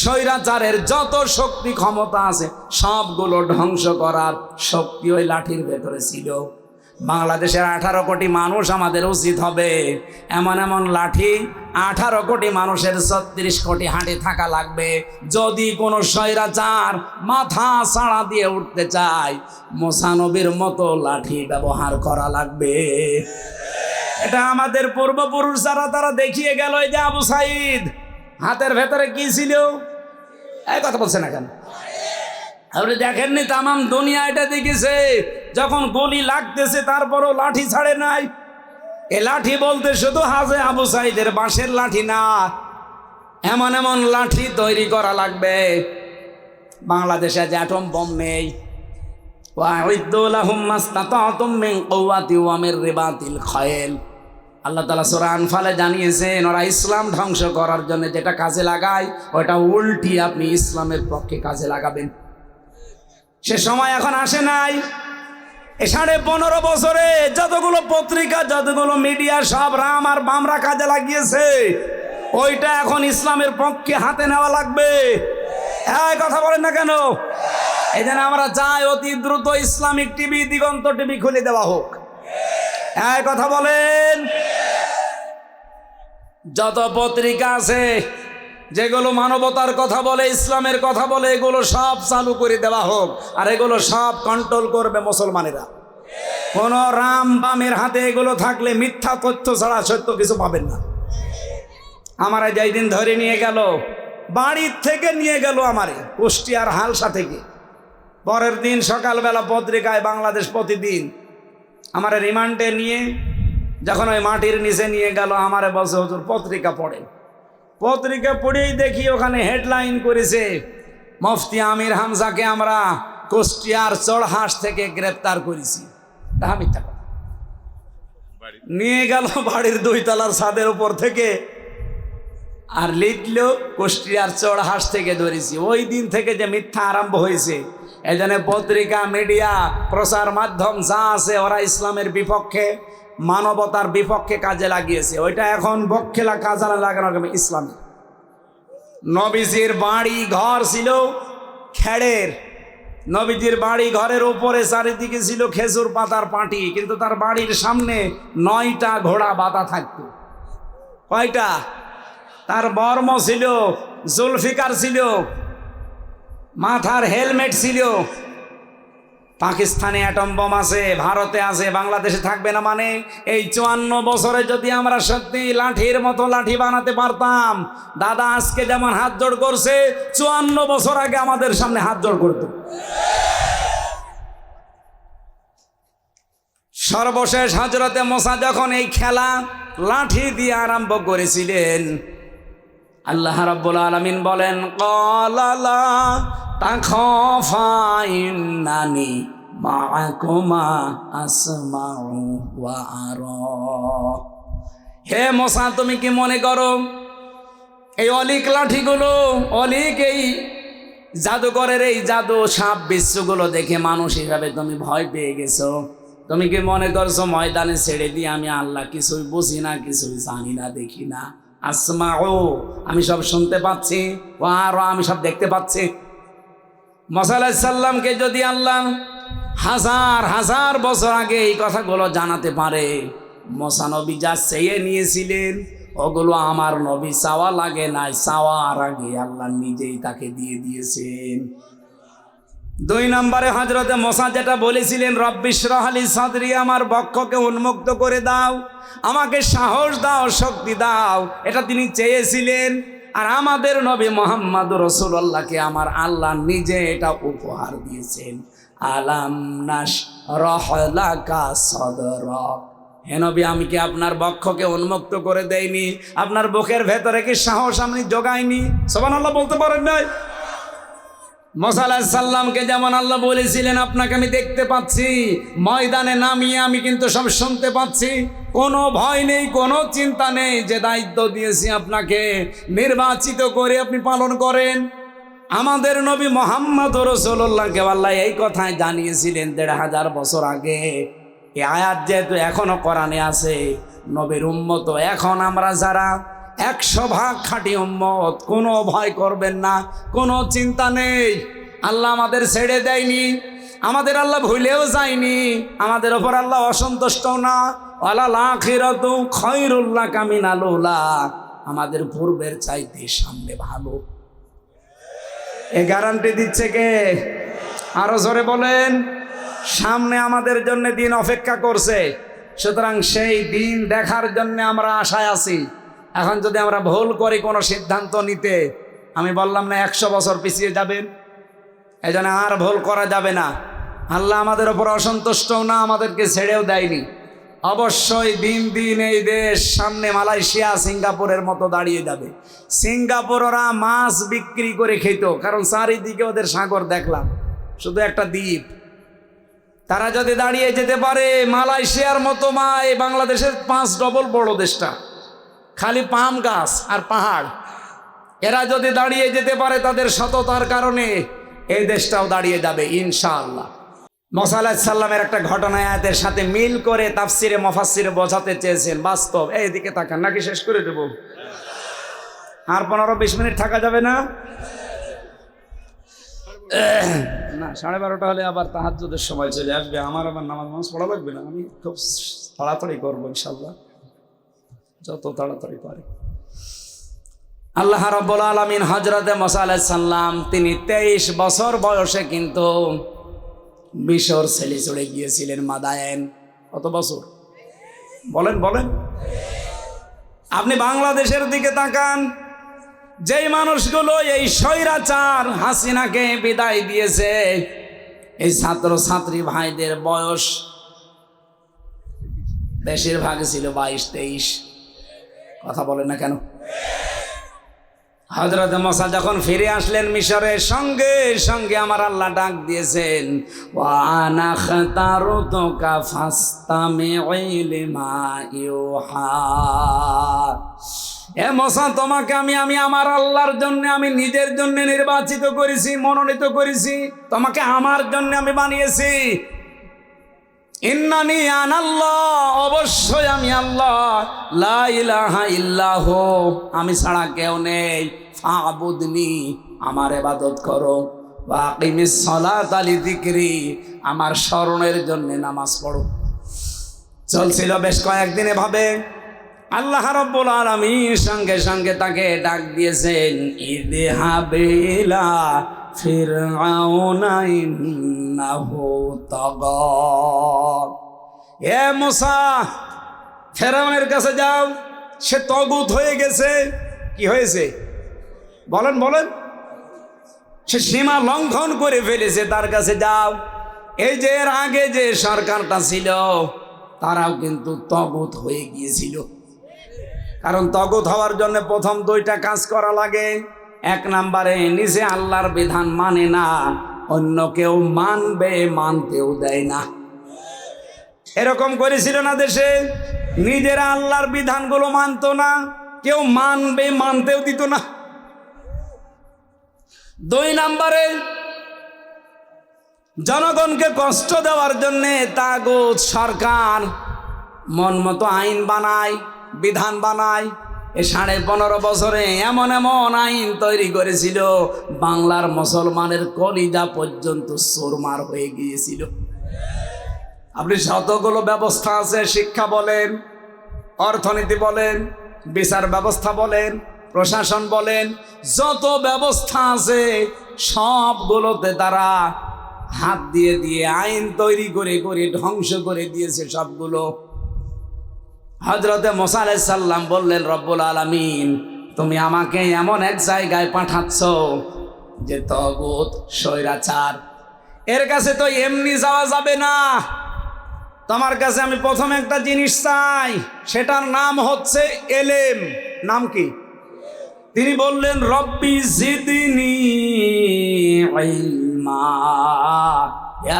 স্বৈরাচারের যত শক্তি ক্ষমতা আছে, সবগুলো ধ্বংস করার শক্তি ওই লাঠির ভেতরে ছিল। বাংলাদেশের আঠারো কোটি মানুষ আমাদের উচিত হবে। এমন এমন লাঠি, আঠারো কোটি মানুষের ছত্রিশ কোটি হাঁটে থাকা লাগবে। যদি কোনো স্বৈরাচার মাথা ছাড়া দিয়ে উঠতে চায়, মোসানবির মতো লাঠি ব্যবহার করা লাগবে। এটা আমাদের পূর্বপুরুষ যারা, তারা দেখিয়ে গেল এই যে আবু সাইদ। হাতের ভেতরে কি ছিল? এই কথা বলছে না কেন? আপনি দেখেননি তামাম দুনিয়া এটা দেখেছে, যখন গুলি লাগতেছে তারপরও লাঠি ছাড়ে নাই। এ লাঠি বলতে শুধু হাজে আবু সাইদের বাঁশের লাঠি না, এমন এমন লাঠি তৈরি করা লাগবে। বাংলাদেশে যে অ্যাটম বম নেই আল্লাহ তালা সোরা আনফালে জানিয়েছেন, ওরা ইসলাম ধ্বংস করার জন্য যেটা কাজে লাগায়, ওটা উল্টি আপনি ইসলামের পক্ষে কাজে লাগাবেন। সে সময় এখন আসে নাই। এ সাড়ে পনেরো বছরে যতগুলো পত্রিকা, যতগুলো মিডিয়া, সব রাম আর বামরা কাজে লাগিয়েছে। ওইটা এখন ইসলামের পক্ষে হাতে নেওয়া লাগবে। হ্যাঁ কথা বলেন না কেন? এই জন্য আমরা চাই অতি দ্রুত ইসলামিক টিভি, দিগন্ত টিভি খুলে দেওয়া হোক। হ্যাঁ কথা বলেন। যত পত্রিকা আছে, যেগুলো মানবতার কথা বলে, ইসলামের কথা বলে, এগুলো সব চালু করে দেওয়া হোক, আর এগুলো সব কন্ট্রোল করবে মুসলমানেরা। কোন রাম বামের হাতে এগুলো থাকলে মিথ্যা তথ্য ছাড়া সত্য কিছু পাবেন না। আমার যেই দিন ধরে নিয়ে গেল, বাড়ির থেকে নিয়ে গেল আমারে, কুষ্টিয়ার হালসা থেকে। পরের দিন সকালবেলা পত্রিকায় বাংলাদেশ প্রতিদিন, আমার রিমান্ডে নিয়ে যখন ওই মাটির নিচে নিয়ে গেল আমারে বসে হুজুর পত্রিকা পড়ে। পত্রিকা পড়েই দেখি ওখানে হেডলাইন করেছে মুফতি আমির হামজাকে আমরা কুষ্টিয়ার চড়হাঁস থেকে গ্রেপ্তার করেছি। তা মিথ্যা কথা। নিয়ে গেল বাড়ির দুই তলার ছাদের উপর থেকে আর লিখলো কুষ্টিয়ার চড়হাঁস থেকে ধরেছি। ওই দিন থেকে যে মিথ্যা আরম্ভ হয়েছে এজন্য পত্রিকা মিডিয়া প্রচার মাধ্যম যা আছে ওরা ইসলামের বিপক্ষে মানবতার বিপক্ষে কাজে লাগিয়েছে। ওইটা এখন পক্ষে লা- কাজে লাগানো হবে ইসলামী। নবীজির বাড়ি ঘর ছিল খেড়ের। নবীজির বাড়ি ঘরের উপরে চারিদিকে ছিল খেজুর পাতার পাটি, কিন্তু তার বাড়ির সামনে নয়টা ঘোড়া বাঁধা থাকতো। কয়টা? তার বর্ম ছিল, জুলফিকার ছিল, মাথার হেলমেট ছিল পাকিস্তানে অ্যাটম বোম আছে, ভারতে আছে, বাংলাদেশে থাকবে না মানে? এই চুয়ান্ন বছরে যদি আমরা সত্যি লাঠির মতো লাঠি বানাতে পারতাম, দাদা আজকে যেমন হাত জোড় করছে, চুয়ান্ন বছর আগে আমাদের সামনে হাত জোড় করতো। সর্বশেষ হজরতে মশা যখন এই খেলা লাঠি দিয়ে আরম্ভ করেছিলেন, আল্লাহ রাব্বুল আলামিন বলেন কলালা তাখফাইন্নানি মাআকুমা আসমাউ হে মশা তুমি কি মনে করো এই অলিক লাঠিগুলো, অলিক এই জাদুকরের এই জাদু সাপ বিশ্বগুলো দেখে মানুষ হিসাবে তুমি ভয় পেয়ে গেছো? তুমি কি মনে করছ ময়দানে ছেড়ে দিয়ে আমি আল্লাহ কিছুই বুঝি না, কিছুই জানি না, দেখি না? আসমা ও আমি সব শুনতে পাচ্ছি। ও আরও, আমি সব দেখতে পাচ্ছি। মসাল্লামকে যদি আল্লাহ হাজার হাজার বছর আগে এই কথাগুলো জানাতে পারে মশানবী যা চেয়ে নিয়েছিলেন, ওগুলো আমার নবী চাওয়া লাগে নাই, চাওয়ার আগে আল্লাহ নিজেই তাকে দিয়ে দিয়েছেন। দুই নম্বরে হজরতে মশা যেটা বলেছিলেন রব্বিশ্বর আলী সাদরি, আমার বক্ষকে উন্মুক্ত করে দাও, আমাকে সাহস দাও, শক্তি দাও। এটা তিনি চেয়েছিলেন। আর আমাদের নবী মোহাম্মদ রসুল্লাহকে আমার আল্লাহ নিজে এটা উপহার দিয়েছেন। আলাম নাস রহলাকা সদর হে নবী, আমি কি আপনার বক্ষকে উন্মুক্ত করে দেইনি? আপনার বুকের ভেতরে কি সাহস আমি জোগাইনি? সবান আল্লাহ বলতে পারেন নাই? সাল্লামকে যেমন আল্লাহ বলেছিলেন, আপনাকে আমি দেখতে পাচ্ছি। ময়দানে নামিয়ে আমি কিন্তু সব শুনতে পাচ্ছি। কোনো ভয় নেই, কোনো চিন্তা নেই। যে দায়িত্ব দিয়েছি আপনাকে, নির্বাচিত করে আপনি পালন করেন। আমাদের নবী মোহাম্মদ রসুল্লাহকে আল্লাহ এই কথায় জানিয়েছিলেন দেড় হাজার বছর আগে। এই আয়াত যেহেতু এখনও কোরআনে আছে, নবীর উম্মত এখন আমরা যারা একশো ভাগ খাঁটি উম্মত, কোনো ভয় করবেন না, কোনো চিন্তা নেই। আল্লাহ আমাদের ছেড়ে দেয়নি, আমাদের আল্লাহ ভুলেও যায়নি, আমাদের ওপর আল্লাহ অসন্তুষ্ট না। আমাদের পূর্বের চাইতে সামনে ভালো। এ গ্যারান্টি দিচ্ছে কে? আরও জোরে বলেন। সামনে আমাদের জন্য দিন অপেক্ষা করছে। সুতরাং সেই দিন দেখার জন্য আমরা আশায় আছি। এখন যদি আমরা ভুল করি কোনো সিদ্ধান্ত নিতে, আমি বললাম না একশো বছর পিছিয়ে যাবেন। এই আর ভুল করা যাবে না। আল্লাহ আমাদের ওপর অসন্তুষ্টও না, আমাদেরকে ছেড়েও দেয়নি। অবশ্যই দিন দিন এই দেশ, সামনে মালয়েশিয়া, সিঙ্গাপুরের মতো দাঁড়িয়ে যাবে। সিঙ্গাপুর ওরা মাছ বিক্রি করে খেত, কারণ চারিদিকে ওদের সাগর দেখলাম, শুধু একটা দ্বীপ। তারা যদি দাঁড়িয়ে যেতে পারে, মালয়েশিয়ার মতো মা এই বাংলাদেশের পাঁচ ডবল বড় দেশটা। খালি পাম গাছ আর পাহাড়। এরা যদি দাঁড়িয়ে যেতে পারে তাদের সততার কারণে, এই দেশটাও দাঁড়িয়ে যাবে, ইনশাআল্লাহ। মসাল্লাহ সাল্লামের একটা ঘটনা আয়াতের সাথে মিল করে তাফসিরে মফাসিরে বোঝাতে চেয়েছেন। বাস্তব এইদিকে তাকান, নাকি শেষ করে দেব? আর পনেরো বিশ মিনিট থাকা যাবে না? না, সাড়ে বারোটা হলে আবার তাহাজ্জুদের সময় চলে আসবে। আমার আবার নামাজ নামাজ পড়া লাগবে না। আমি খুব তাড়াতাড়ি করব ইনশাল্লাহ যত তাড়াতাড়ি পারে। আল্লাহ রব্বুল আলমিন হজরতে মসা সাল্লাম তিনি তেইশ বছর বয়সে কিন্তু মিশর ছেলে চড়ে গিয়েছিলেন মাদায়েন। কত বছর? বলেন বলেন। আপনি বাংলাদেশের দিকে তাকান। যেই মানুষগুলো এই স্বৈরাচার হাসিনাকে বিদায় দিয়েছে, এই ছাত্র ছাত্রী ভাইদের বয়স বেশিরভাগ ছিল বাইশ, তেইশ। কথা বলেন না কেন? হজরত মশা যখন ফিরে আসলেন মিশরের সঙ্গে সঙ্গে আমার আল্লাহ ডাক দিয়েছেন এ মশা তোমাকে আমি আমি আমার আল্লাহর জন্য, আমি নিজের জন্য নির্বাচিত করেছি, মনোনীত করেছি, তোমাকে আমার জন্য আমি বানিয়েছি। অবশ্যই আমি আল্লাহ। লা ইলাহা ইল্লাহ, আমি ছাড়া কেউ নেই। ফাবুদনি, আমার এবাদত করো। আলি দিকরি আমার স্মরণের জন্য নামাজ পড়ো। চলছিল বেশ কয়েকদিন এভাবে। আল্লাহ রব্বুল আলামিন সঙ্গে সঙ্গে তাকে ডাক দিয়েছেন ঈদে হাবেলা ফিরআউনা ইন্নাহু এ ফেরাউনের কাছে যাও, সে তগুত হয়ে গেছে। কি হয়েছে? বলেন বলেন। সে সীমা লঙ্ঘন করে ফেলেছে, তার কাছে যাও। এই যে এর আগে যে সরকারটা ছিল, তারাও কিন্তু তগুত হয়ে গিয়েছিল। কারণ তগুত হওয়ার জন্য প্রথম দুইটা কাজ করা লাগে। এক নাম্বারে, নিজে আল্লাহর বিধান মানে না, অন্য কেউ মানবে, মানতেও দেয় না। এরকম করেছিল না দেশে? নিজেরা আল্লাহর বিধানগুলো মানতো না, কেউ মানবে, মানতেও দিত না। দুই নাম্বারে, জনগণকে কষ্ট দেওয়ার জন্যে তাগুত সরকার মন মতো আইন বানায়, বিধান বানায় সাড়ে পনেরো বছরে এমন এমন আইন তৈরি করেছিল, বাংলার মুসলমানের কলিজা পর্যন্ত সোরমার হয়ে গিয়েছিল। আপনি যতগুলো ব্যবস্থা আছে, শিক্ষা বলেন, অর্থনীতি বলেন, বিচার ব্যবস্থা বলেন, প্রশাসন বলেন, যত ব্যবস্থা আছে, সবগুলোতে তারা হাত দিয়ে দিয়ে আইন তৈরি করে করে ধ্বংস করে দিয়েছে সবগুলো। হজরতে মোসা সাল্লাম বললেন, রব্বুল আলমিন, তুমি আমাকে এমন এক জায়গায় পাঠাচ্ছ যে তগুত, স্বৈরাচার। এর কাছে তো এমনি যাওয়া যাবে না। তোমার কাছে আমি প্রথম একটা জিনিস চাই, সেটার নাম হচ্ছে এলেম। নাম কি? তিনি বললেন, রব্বি জিদিনি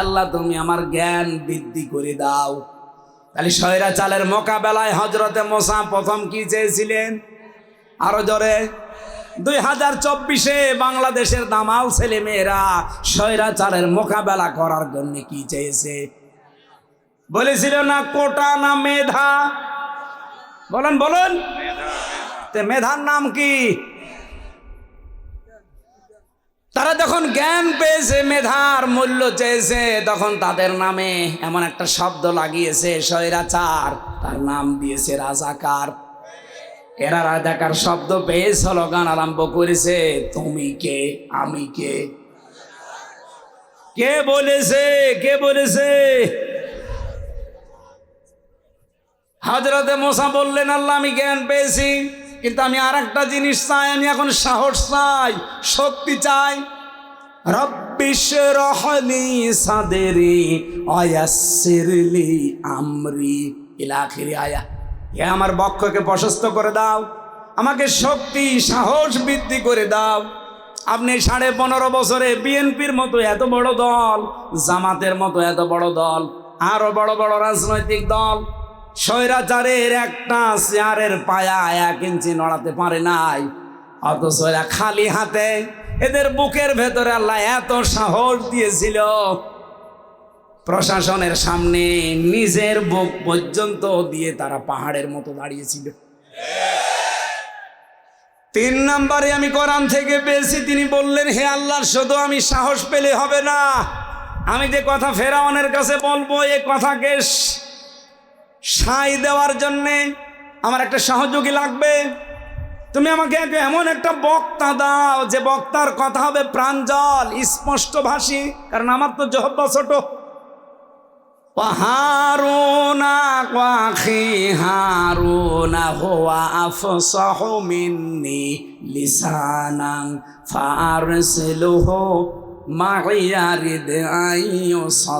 আল্লাহ, তুমি আমার জ্ঞান বৃদ্ধি করে দাও। তাহলে শয়রা চালের মোকাবেলায় হজরতে মোসা প্রথম কি চেয়েছিলেন? আরও জোরে। দুই হাজার চব্বিশে বাংলাদেশের দামাল ছেলে মেয়েরা শয়রা চালের মোকাবেলা করার জন্য কি চেয়েছে? বলেছিল না, কোটা না মেধা? বলেন বলেন। মেধার নাম কি? তারা যখন জ্ঞান পেয়েছে, মেধার মূল্য চেয়েছে, তখন তাদের নামে এমন একটা শব্দ লাগিয়েছে, স্বৈরাচার। তার নাম দিয়েছে রাজাকার। এরা রাজাকার শব্দ পেয়ে স্লোগান আরম্ভ করেছে, তুমি কে? আমি কে? কে বলেছে? কে বলেছে? হাজরতে মোসা বললেন, আল্লাহ, আমি জ্ঞান পেয়েছি। কিন্তু আমি আর একটা জিনিস চাই, আমি এখন সাহস চাই, শক্তি চাই। আয়া। আমার বক্ষকে প্রশস্ত করে দাও, আমাকে শক্তি, সাহস বৃদ্ধি করে দাও। আপনি সাড়ে পনেরো বছরে বিএনপির মতো এত বড় দল, জামাতের মতো এত বড় দল, আরও বড় বড় রাজনৈতিক দল স্বৈরাচারের একটা চেয়ারের পায়া এক ইঞ্চি নড়াতে পারে নাই। অথচ এরা খালি হাতে এদের বুকের ভেতরে আল্লাহ এত সাহস দিয়েছিল। প্রশাসনের সামনে নিজের বুক পর্যন্ত দিয়ে তারা পাহাড়ের মতো দাঁড়িয়েছিল। তিন নম্বরে আমি কোরআন থেকে পেয়েছি, তিনি বললেন, হে আল্লাহ শুধু আমি সাহস পেলে হবে না। আমি যে কথা ফেরাওয়ানের কাছে বলব, এ কথাকে স- সাই দেওয়ার জন্যে আমার একটা সহযোগী লাগবে। তুমি আমাকে এমন একটা বক্তা দাও, যে বক্তার কথা হবে প্রাঞ্জল, স্পষ্ট ভাষী, কারণ আমার তো জহব্বা ছোট। পাহারুনা কাখি হারুনা হুয়া আফসাহু মিন্নি লিসানান ফারসিলুহু মাইয়ারিদ আইয়ুসাদ্দিকুনি